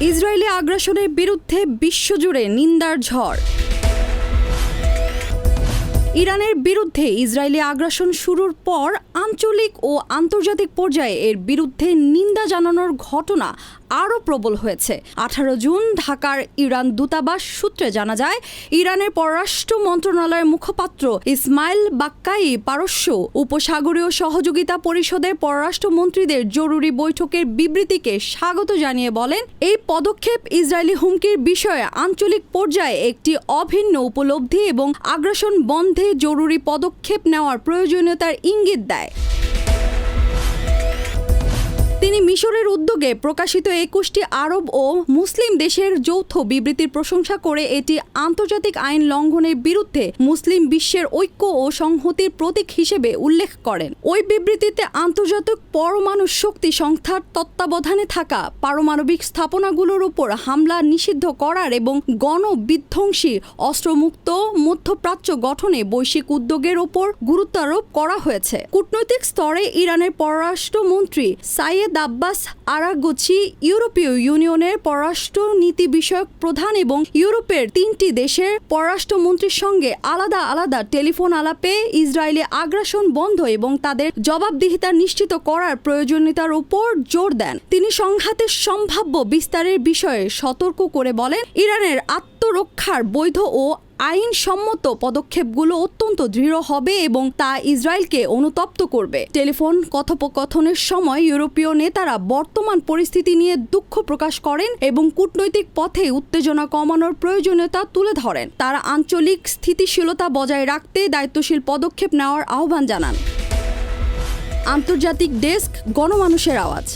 Israeli আগ্রাসনের বিরুদ্ধে বিশ্বজুড়ে নিন্দার ঝড়। ইরানের বিরুদ্ধে ইসরায়েলি আগ্রাসন শুরুর পর আঞ্চলিক ও আন্তর্জাতিক পর্যায়ে এর বিরুদ্ধে নিন্দা জানানোর ঘটনা আরও প্রবল হয়েছে। আঠারো জুন ঢাকার ইরান দূতাবাস সূত্রে জানা যায়, ইরানের পররাষ্ট্র মন্ত্রণালয়ের মুখপাত্র ইসমাইল বাক্কাই পারস্য উপসাগরীয় সহযোগিতা পরিষদের পররাষ্ট্রমন্ত্রীদের জরুরি বৈঠকের বিবৃতিকে স্বাগত জানিয়ে বলেন, এই পদক্ষেপ ইসরায়েলি হুমকির বিষয়ে আঞ্চলিক পর্যায়ে একটি অভিন্ন উপলব্ধি এবং আগ্রাসন বন্ধে জরুরি পদক্ষেপ নেওয়ার প্রয়োজনীয়তার ইঙ্গিত দেয়। তিনি মিশরের উদ্যোগে প্রকাশিত একুশটি আরব ও মুসলিম দেশের যৌথ বিবৃতির প্রশংসা করে এটি আন্তর্জাতিক আইন লঙ্ঘনের বিরুদ্ধে মুসলিম বিশ্বের ঐক্য ও সংহতির প্রতীক হিসেবে উল্লেখ করেন। ওই বিবৃতিতে আন্তর্জাতিক পরমাণু শক্তি সংস্থার তত্ত্বাবধানে থাকা পারমাণবিক স্থাপনাগুলোর উপর হামলা নিষিদ্ধ করার এবং গণবিধ্বংসী অস্ত্রমুক্ত মধ্যপ্রাচ্য গঠনে বৈশ্বিক উদ্যোগের ওপর গুরুত্ব আরোপ করা হয়েছে। কূটনৈতিক স্তরে ইরানের পররাষ্ট্রমন্ত্রী সাইয়েদ আব্বাস আরাগোচি ইউরোপীয় ইউনিয়নের পররাষ্ট্র নীতি বিষয়ক প্রধান এবং ইউরোপের তিনটি দেশের পররাষ্ট্রমন্ত্রীর সঙ্গে আলাদা আলাদা টেলিফোন আলাপে ইসরায়েলে আগ্রাসন বন্ধ এবং তাদের জবাবদিহিতা নিশ্চিত করার প্রয়োজনীয়তার উপর জোর দেন। তিনি সংঘাতের সম্ভাব্য বিস্তারের বিষয়ে সতর্ক করে বলেন, ইরানের আত্মরক্ষার বৈধ ও আইনসম্মত পদক্ষেপগুলো অত্যন্ত দৃঢ় হবে এবং তা ইসরায়েলকে অনুতপ্ত করবে। টেলিফোন কথোপকথনের সময় ইউরোপীয় নেতারা বর্তমান পরিস্থিতি নিয়ে দুঃখ প্রকাশ করেন এবং কূটনৈতিক পথে উত্তেজনা কমানোর প্রয়োজনীয়তা তুলে ধরেন। তারা আঞ্চলিক স্থিতিশীলতা বজায় রাখতে দায়িত্বশীল পদক্ষেপ নেওয়ার আহ্বান জানান। আন্তর্জাতিক ডেস্ক, গণমানুষের আওয়াজ।